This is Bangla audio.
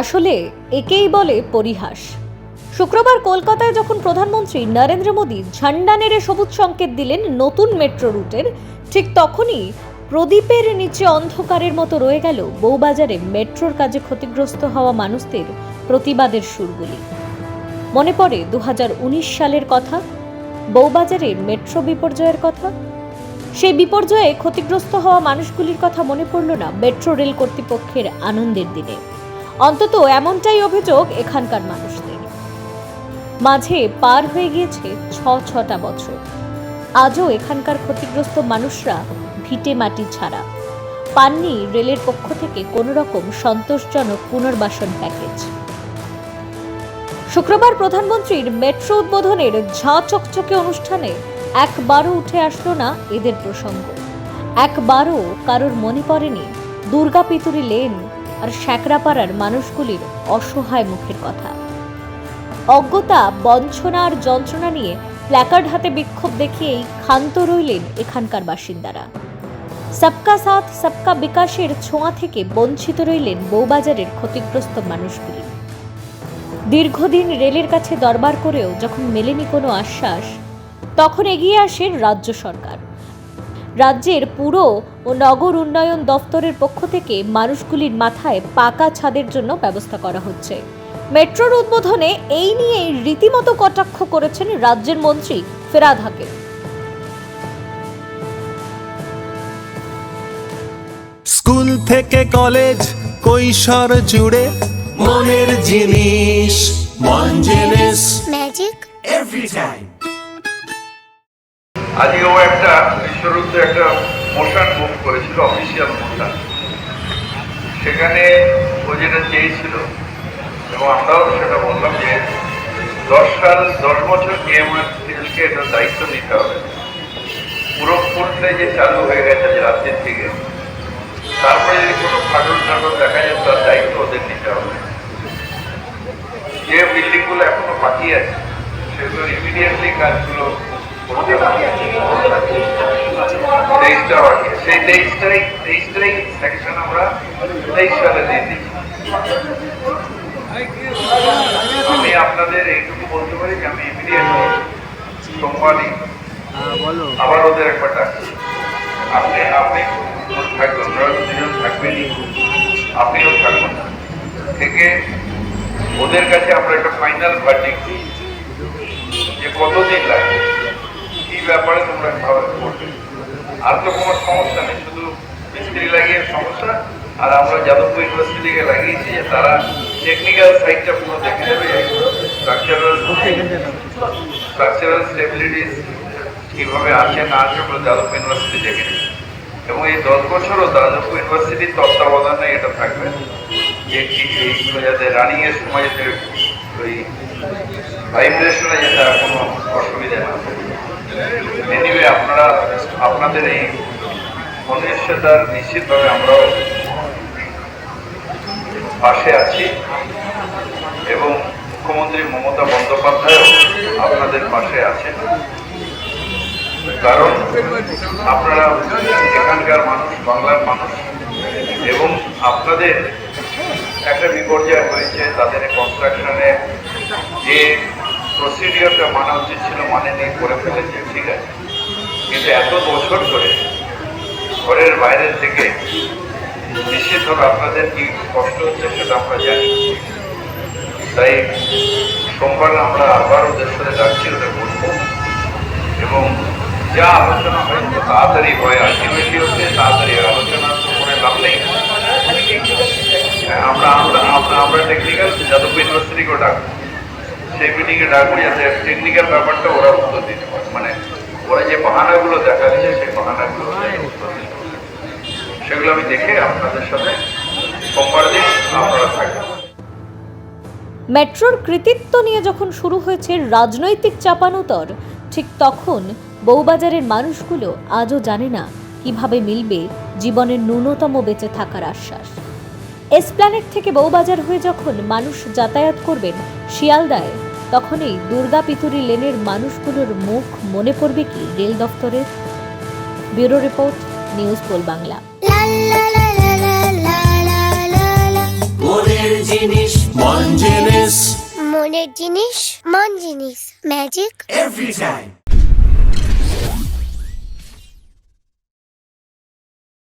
আসলে একেই বলে পরিহাস। শুক্রবার কলকাতায় যখন প্রধানমন্ত্রী নরেন্দ্র মোদী ঝান্ডা নেড়ে সবুজ সংকেত দিলেন নতুন মেট্রো রুটের, ঠিক তখনই প্রদীপের নিচে অন্ধকারের মতো রয়ে গেল বউবাজারে মেট্রোর কাজে ক্ষতিগ্রস্ত হওয়া মানুষদের প্রতিবাদের সুরগুলি। মনে পড়ে দু হাজার উনিশ সালের কথা, বউবাজারে মেট্রো বিপর্যয়ের কথা। সেই বিপর্যয়ে ক্ষতিগ্রস্ত হওয়া মানুষগুলির কথা মনে পড়ল না মেট্রো রেল কর্তৃপক্ষের আনন্দের দিনে। অন্তত এমনটাই অভিযোগ এখানকার মানুষদের। মাঝে পার হয়ে গিয়েছে ছ, ছটা বছর। আজও এখানকার ক্ষতিগ্রস্ত মানুষরা ভিটে মাটি ছাড়া। পাননি রেলের পক্ষ থেকে কোনো রকম সন্তোষজনক পুনর্বাসন প্যাকেজ শুক্রবার প্রধানমন্ত্রীর মেট্রো উদ্বোধনের ঝাঁ চকচকে অনুষ্ঠানে একবারও উঠে আসলো না এদের প্রসঙ্গ। একবারও কারোর মনে পড়েনি দুর্গা পিতুরি লেন আর শ্যাকরাপাড়ার মানুষগুলির অসহায় মুখের কথা। অজ্ঞতা, বঞ্চনা আর যন্ত্রণা নিয়ে প্ল্যাকার্ড হাতে বিক্ষোভ দেখিয়েই ক্ষান্ত রইলেন এখানকার বাসিন্দারা। সবকা সাথ, সবকা বিকাশের ছোঁয়া থেকে বঞ্চিত রইলেন বউবাজারের ক্ষতিগ্রস্ত মানুষগুলি। দীর্ঘদিন রেলের কাছে দরবার করেও যখন মেলেনি কোনো আশ্বাস, তখন এগিয়ে আসেন রাজ্য সরকার। রাজ্যের পুরো ও নগর উন্নয়ন দফতরের পক্ষ থেকে মানুষগুলির মাথায় পাকা ছাদের জন্য ব্যবস্থা করা হচ্ছে। মেট্রোর উদ্বোধনে এই নিয়ে রীতিমতো কটাক্ষ করেছেন রাজ্যের মন্ত্রী ফেরাদ হাকিম। স্কুল থেকে কলেজ কৈশোর জুড়ে মনের জিনিস মন জিনিস ম্যাজিক এভরি টাইম আজকে ও একটা বিশ্বরুদ্ধ একটা মোশন বুক করেছিল অফিসিয়াল মোশন সেখানে ও যেটা চেয়েছিল, এবং আমরাও সেটা বললাম যে দশ সাল, দশ বছর কেএমআরসিএলকে এটা দায়িত্ব নিতে হবে। পুরো ফুলটা যে চালু হয়ে গেছে যে রাজ্যের থেকে তারপরে যদি কোনো ফাটল টাটল দেখা যায়, তার দায়িত্ব ওদের নিতে হবে। যে বিল্ডিংগুলো এখনও বাকি আছে সেগুলো ইমিডিয়েটলি কাজগুলো করতে তেইশটা বাকি আছে। সেই তেইশটাই তেইশটাই সেকশন আমরা তেইশ সালে দিয়ে দিচ্ছি আমি আপনাদের এইটুকু বলতে পারি যে আমি ইমিডিয়েটলি সোমবারই আবার ওদের একবার ডাকছি আপনি আপনি থাকবেন? ওরা দুজন থাকবেনই। আপনিও থাকবেন। থেকে ওদের কাছে আমরা একটা ফাইনাল ভার্ডিক্ট দিই। যে কতদিন লাগে কি ব্যাপারে তোমরা খাবার করবে আর তো কোনো সমস্যা নেই, শুধু মিস্ত্রি লাগিয়ে সমস্যা। আর আমরা যাদবপুর ইউনিভার্সিটি থেকে লাগিয়েছি যে তারা টেকনিক্যাল সাইডটা পুরো দেখে নেবে স্ট্রাকচারাল স্ট্রাকচারাল স্টেবিলিটিস কীভাবে আছে না আছে ওগুলো যাদবপুর ইউনিভার্সিটি দেখে নেবে। এবং এই দশ বছরও যাদবপুর ইউনিভার্সিটির তত্ত্বাবধানে এটা থাকবে যে এইগুলো যাতে রানিংয়ের সময় যাতে ওই ভাইব্রেশনে যেটা কোনো অসুবিধা না। এনিওয়ে আপনারা, আপনাদের এই অনিশ্চয়তার নিশ্চিতভাবে আমরাও পাশে আছি এবং মুখ্যমন্ত্রী মমতা বন্দ্যোপাধ্যায়ও আপনাদের পাশে আছেন। কারণ আপনারা এখানকার মানুষ, বাংলার মানুষ এবং আপনাদের একটা বিপর্যয় হয়েছে, তাদের কনস্ট্রাকশনে যে প্রসিডিওরটা মানা উচিত ছিল মানে নিয়ে করে ফেলেছে ঠিক আছে। কিন্তু এত বছর ধরে ঘরের বাইরে থেকে নিশ্চিত নিশ্চিতভাবে আপনাদের কি কষ্ট হচ্ছে সেটা আমরা জানি। তাই সোমবার আমরা আবার ওদের সাথে যাচ্ছি ওদের বলব এবং যা আলোচনা হয় তো তাড়াতাড়ি হয় আলটিমেটলি হচ্ছে তাড়াতাড়ি আলোচনা তো করে লাভ নেই। হ্যাঁ, আমরা আমরা আমরা টেকনিক্যাল যাদব ইউনিভার্সিটিকেও ডাকবো। সেই মিটিংয়ে ডাকবো যাতে টেকনিক্যাল ব্যাপারটা ওরা উত্তর দিতে পারে। মানে ওরা যে বাহানাগুলো দেখা দিচ্ছে সেই বাহানাগুলো উত্তর। সেগুলো আমি দেখে আপনাদের সাথে সোমবার দিন আপনারা থাকবেন। মেট্রোর কৃতিত্ব নিয়ে যখন শুরু হয়েছে রাজনৈতিক চাপানোতর, ঠিক তখন বউবাজারের মানুষগুলো আজও জানে না কীভাবে মিলবে জীবনের ন্যূনতম বেঁচে থাকার আশ্বাস। এসপ্ল্যানেট থেকে বউবাজার হয়ে যখন মানুষ যাতায়াত করবেন, শিয়ালদায় তখনই দুর্গা পিতুরি লেনের মানুষগুলোর মুখ মনে পড়বে কি রেল দফতরের? Bureau report news poll Bangla. মনের জিনিস মন জিনিস। মনের জিনিস মন জিনিস। ম্যাজিক। Every time